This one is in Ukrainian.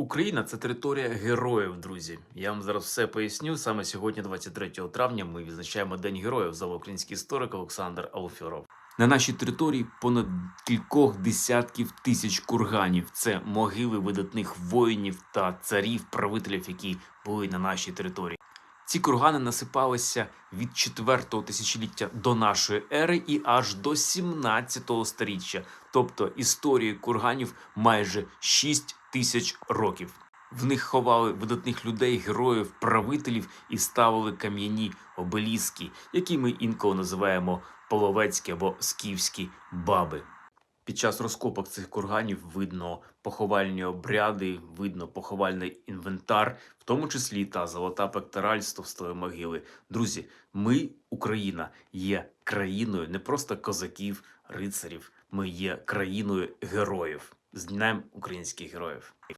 Україна це територія героїв, друзі. Я вам зараз все поясню. Саме сьогодні, 23 травня, ми відзначаємо День героїв. за український історик Олександр Алфьоров. На нашій території понад кількох десятків тисяч курганів. Це могили видатних воїнів та царів, правителів, які були на нашій території. Ці кургани насипалися від 4-го тисячоліття до нашої ери і аж до 17-го сторіччя, тобто історії курганів майже 6 тисяч років. В них ховали видатних людей, героїв, правителів і ставили кам'яні обеліски, які ми інколи називаємо половецькі або скіфські баби. Під час розкопок цих курганів видно поховальні обряди, видно поховальний інвентар, в тому числі та золота пектораль з товстої могили. Друзі, ми, Україна, є країною не просто козаків, рицарів. Ми є країною героїв. З Днем українських героїв.